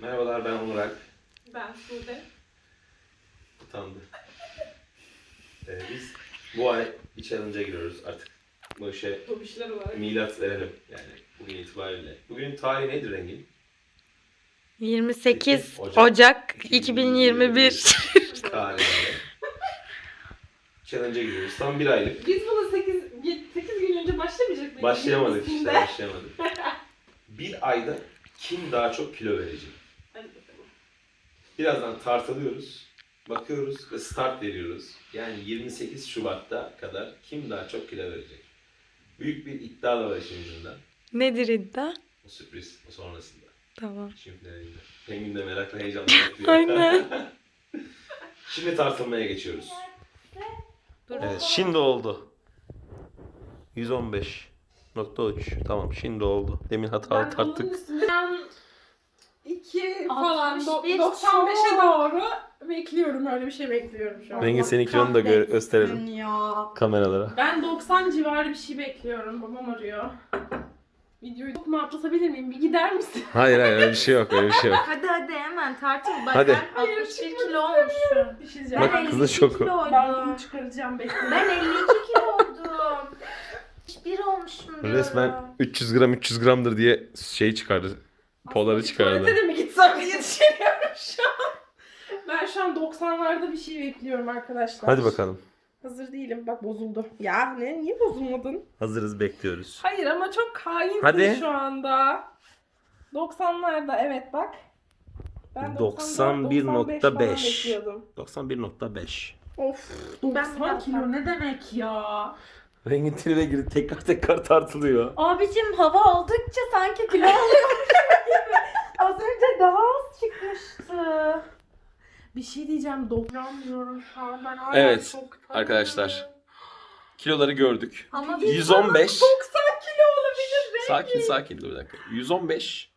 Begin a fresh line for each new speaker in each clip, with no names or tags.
Merhabalar ben Onur Alp.
Ben Sude.
Utandı. Ee, biz bu ay bir challenge'a giriyoruz artık. Bu işe
Bu işler olarak.
milat verelim yani bugün itibariyle. Bugünün tarihi nedir Engin?
28
Ocak.
Ocak 2021.
Tarihinde. Challenge'a giriyoruz. Tam bir aylık.
Biz bunu 8, 8 gün önce başlamayacak mıydık?
Başlayamadık işte başlayamadık. bir ayda kim daha çok kilo verecek? Birazdan tartılıyoruz. Bakıyoruz ve start veriyoruz. Yani 28 Şubat'ta kadar kim daha çok kilo verecek? Büyük bir iddia da var işin ucunda.
Nedir iddia?
O sürpriz o sonrasında.
Tamam.
Şimdi? Pengün de merakla heyecanla bekliyor.
Aynen.
Şimdi tartılmaya geçiyoruz.
Dur.
Evet şimdi oldu. 115.3 tamam şimdi oldu. Demin hatalı
Ben
tarttık.
üstünden 2 falan
61
do- 95'e doğru bekliyorum. Öyle bir şey bekliyorum şu an.
Rengin senin kilonu da gö- gösterelim
Ya.
kameralara.
Ben 90 civarı bir şey bekliyorum. Babam arıyor. Videoyu çok mu atlatabilir miyim? Bir gider misin?
Hayır hayır öyle bir şey yok öyle bir şey yok.
Hadi hadi hemen tartıl. Bak
Hadi.
ben 61 kilo olmuşum.
Bir şey diyeceğim.
Bak,
Ben
kızın
52
şoku.
kiloydum.
Ben bunu çıkaracağım bekliyorum.
Ben 52 kilo oldum. 61 olmuşum diyorum.
Resmen 300 gram 300 gramdır diye şey çıkardı. Poları çıkardı.
Tuvalete de mi gitsem diye düşünüyorum şu an. Ben şu an 90'larda bir şey bekliyorum arkadaşlar.
Hadi bakalım.
Hazır değilim. Bak bozuldu. Ya ne? Niye bozulmadın?
Hazırız bekliyoruz.
Hayır ama çok hainsin
Hadi.
şu anda. 90'larda evet bak. Ben 94, 95 falan
91.5.
bekliyordum.
91.5.
Of.
Ben
90 kilo ne demek ya?
Rengin tribe girdi tekrar tekrar tartılıyor.
Abicim hava aldıkça sanki kilo alıyormuş gibi. Az önce daha az çıkmıştı.
Bir şey diyeceğim. Dokunamıyorum şu an. Ben hala
Evet,
şoktayım.
arkadaşlar. Kiloları gördük.
Ama
115.
90 kilo olabilir.
Sakin sakin dur bir dakika. 115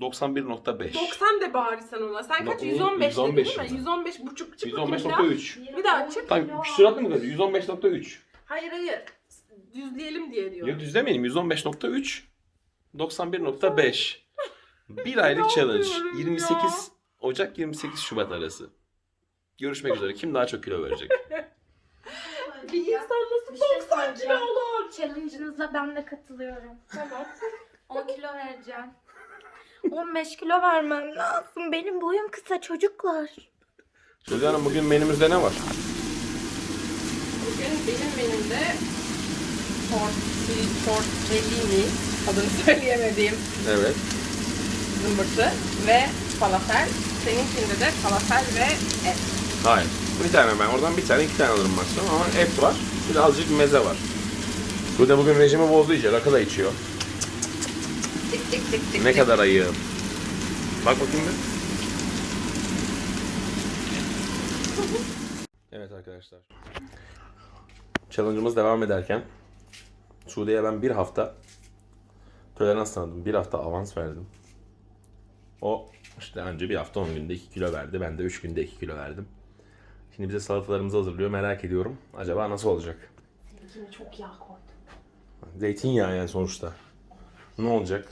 91.5.
90 de bari sen ona. Sen kaç?
No,
115 dedin
115
değil mi?
mi?
115 buçuk çık bakayım bir daha.
115.3.
Bir daha çık.
Tam küsuratlı mı kadar? 115.3.
Hayır hayır. Düzleyelim diye diyor.
Ya düzlemeyelim 115.3 91.5 Bir aylık challenge.
İnanmıyorum
28 Ocak 28 Şubat arası. Görüşmek üzere. Kim daha çok kilo verecek?
Bir insan nasıl
Bir şey
90 kilo
söyleyeceğim.
olur?
Challenge'ınıza ben de katılıyorum.
Tamam.
10 kilo vereceğim. 15 kilo vermem lazım. Benim boyum kısa çocuklar.
Hanım bugün menümüzde ne var?
Bugün benim menümde tortellini adını söyleyemediğim
Evet.
zımbırtı ve falafel. Seninkinde de falafel ve et.
Hayır. Bir tane ben oradan bir tane iki tane alırım maksimum ama et var. Bir de azıcık meze var. Bu da bugün rejimi bozdu iyice. Rakı da içiyor.
Tik tik tik tik.
Ne
tik.
kadar ayığım. Bak bakayım bir. Evet arkadaşlar. Challenge'ımız devam ederken Suudi'ye ben bir hafta tolerans tanıdım. Bir hafta avans verdim. O işte önce bir hafta 10 günde 2 kilo verdi. Ben de 3 günde 2 kilo verdim. Şimdi bize salatalarımızı hazırlıyor. Merak ediyorum. Acaba nasıl olacak?
Seninkine çok yağ koydum.
Zeytinyağı yani sonuçta. Ne olacak?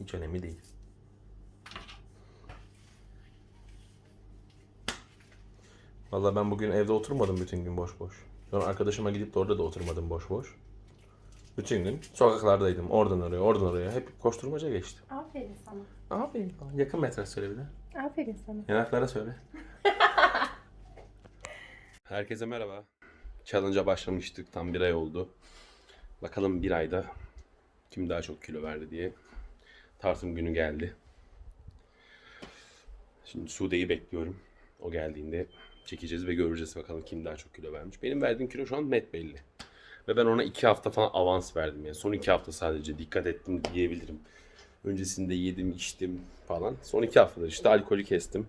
Hiç önemli değil. Vallahi ben bugün evde oturmadım bütün gün boş boş. Sonra arkadaşıma gidip de orada da oturmadım boş boş. Bütün gün sokaklardaydım. Oradan oraya, oradan oraya. Hep koşturmaca geçti.
Aferin sana.
Aferin falan. Yakın metre söyle bir de.
Aferin sana.
Yanaklara söyle. Herkese merhaba. Challenge'a başlamıştık. Tam bir ay oldu. Bakalım bir ayda kim daha çok kilo verdi diye. Tartım günü geldi. Şimdi Sude'yi bekliyorum. O geldiğinde çekeceğiz ve göreceğiz bakalım kim daha çok kilo vermiş. Benim verdiğim kilo şu an net belli. Ve ben ona iki hafta falan avans verdim. Yani son iki hafta sadece dikkat ettim diyebilirim. Öncesinde yedim, içtim falan. Son iki haftadır işte alkolü kestim.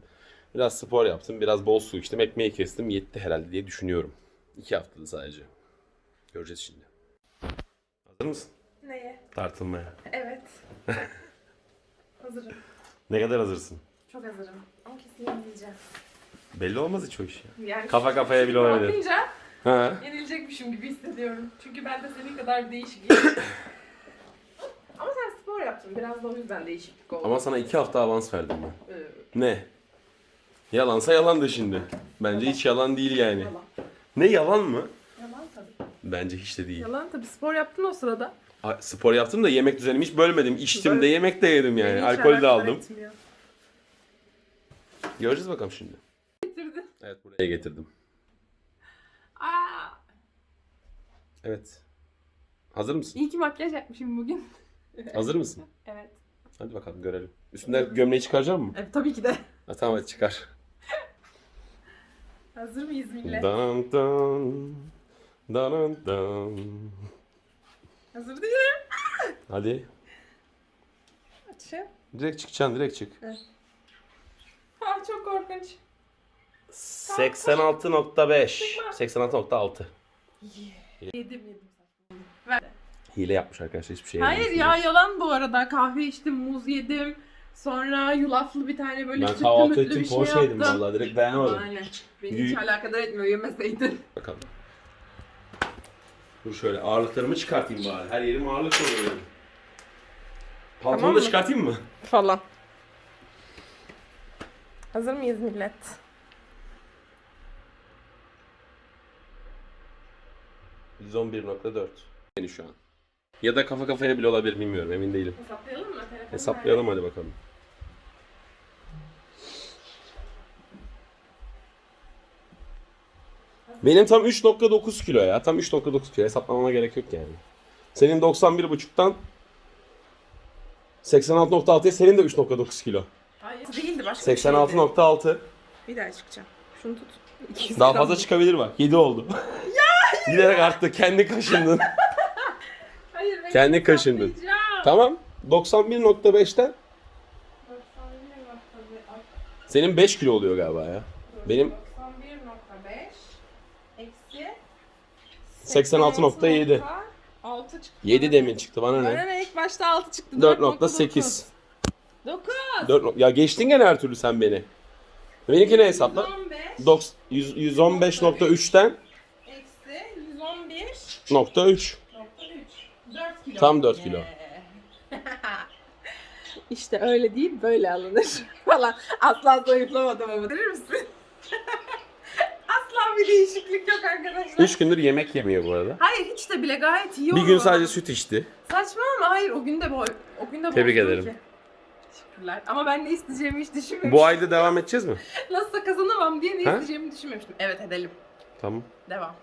Biraz spor yaptım, biraz bol su içtim, ekmeği kestim. Yetti herhalde diye düşünüyorum. İki haftada sadece. Göreceğiz şimdi. Hazır mısın?
Neye?
Tartılmaya.
Evet. hazırım.
Ne kadar hazırsın?
Çok hazırım. Ama kesin yenileceğim.
Belli olmaz hiç o iş ya.
Yani
Kafa kafaya bile olabilir.
Bakınca
Ha.
yenilecekmişim gibi hissediyorum. Çünkü ben de senin kadar değişik değilim. Ama sen spor Biraz da o yüzden değişiklik oldu.
Ama sana iki hafta avans verdim ben. Ne? Yalansa yalandı şimdi. Bence hiç yalan değil yani.
Yalan.
Ne yalan mı?
Yalan tabii.
Bence hiç de değil.
Yalan tabii. Spor yaptın o sırada.
A- Spor yaptım da yemek düzenimi hiç bölmedim. İçtim de yemek de yedim yani.
Beni hiç
Alkol de
alakadar
aldım.
etmiyor.
Göreceğiz bakalım şimdi. Evet buraya getirdim.
Aa,
Evet. Hazır mısın?
iyi ki makyaj yapmışım bugün.
Hazır mısın?
Evet.
Hadi bakalım görelim. Üstünden gömleği çıkaracak mısın?
evet. Tabii ki de.
Ha, tamam hadi çıkar.
Hazır mıyız millet?
Dan dan. Dan dan.
Hazır değilim.
Hadi.
Açın.
Direkt çıkacaksın direkt çık.
Ha çok korkunç.
86.5. 86.6.
Yedim yedim. Ver.
Hile yapmış arkadaşlar hiçbir şey
Hayır
yemiyorsunuz.
ya yalan bu arada. Kahve içtim, muz yedim. Sonra yulaflı bir tane böyle
Ben
sütlü
kahvaltı
mütlü
ettim
bir şey
poğaça yedim
yaptım.
vallahi direkt dayanamadım.
Aynen. Beni
Yü-
hiç alakadar etmiyor yemeseydin.
Bakalım. Dur şöyle ağırlıklarımı çıkartayım bari. Her yerim ağırlık oluyor. benim. Pantolonu
Tamam
da
mı?
çıkartayım mı?
Falan. Hazır mıyız millet?
%11.4. Yani şu an. Ya da kafa kafaya bile olabilir bilmiyorum emin değilim.
Hesaplayalım mı? Telefonu
Hesaplayalım hadi bakalım. Benim tam 3.9 kilo ya. Tam 3.9 kilo. Hesaplamama gerek yok yani. Senin 91.5'tan 86.6'ya senin de 3.9 kilo.
Hayır değildi başka bir şeydi.
86.6.
Bir daha çıkacağım. Şunu tut. 200
Daha fazla çıkabilir bak. 7 oldu. Giderek arttı. Kendi kaşındın.
Hayır ben
Kendi kaşındın. tamam. 91.5'ten
91.1.
senin 5 kilo oluyor galiba ya. Benim
91.5 eksi
86.7.
6 çıktı.
7 demin çıktı bana
Bana
ne?
ne ilk başta 6 çıktı.
4.8.
9.
4 no- ya geçtin gene her türlü sen beni. Benimki ne hesapla?
115
Doks- yüz- 115.3'ten
eksi 111
nokta 3.
4 kilo.
Tam 4 kilo.
işte öyle değil böyle alınır falan. Asla zayıflamadım ama bilir misin? Asla bir değişiklik yok arkadaşlar.
3 gündür yemek yemiyor bu arada.
Hayır hiç de bile gayet iyi
Bir
oldu.
gün sadece süt içti.
Saçma ama hayır o gün de boy. O gün de
Tebrik
bozdum
ederim.
ki. Teşekkürler. Ama ben ne isteyeceğimi hiç düşünmemiştim.
Bu ayda devam edeceğiz mi?
Nasılsa kazanamam diye ne
Ha?
isteyeceğimi düşünmemiştim. Evet edelim.
Tamam.
Devam.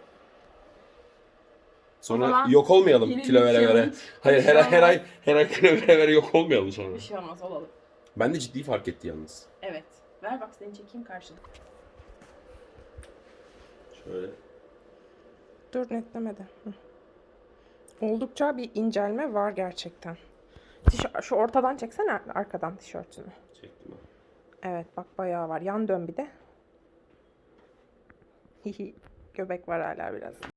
Sonra
O zaman
yok olmayalım kilo vere vere. Hayır her, her ay her ay kilo vere vere yok olmayalım sonra.
Bir şey olmaz olalım.
Ben de ciddi fark etti yalnız.
Evet. Ver bak seni çekeyim karşıda.
Şöyle.
Dur netlemedi. Hı. Oldukça bir incelme var gerçekten. Tişört, şu ortadan çeksene arkadan tişörtünü.
Çektim ben.
Evet bak bayağı var. Yan dön bir de. Hihi. Göbek var hala biraz.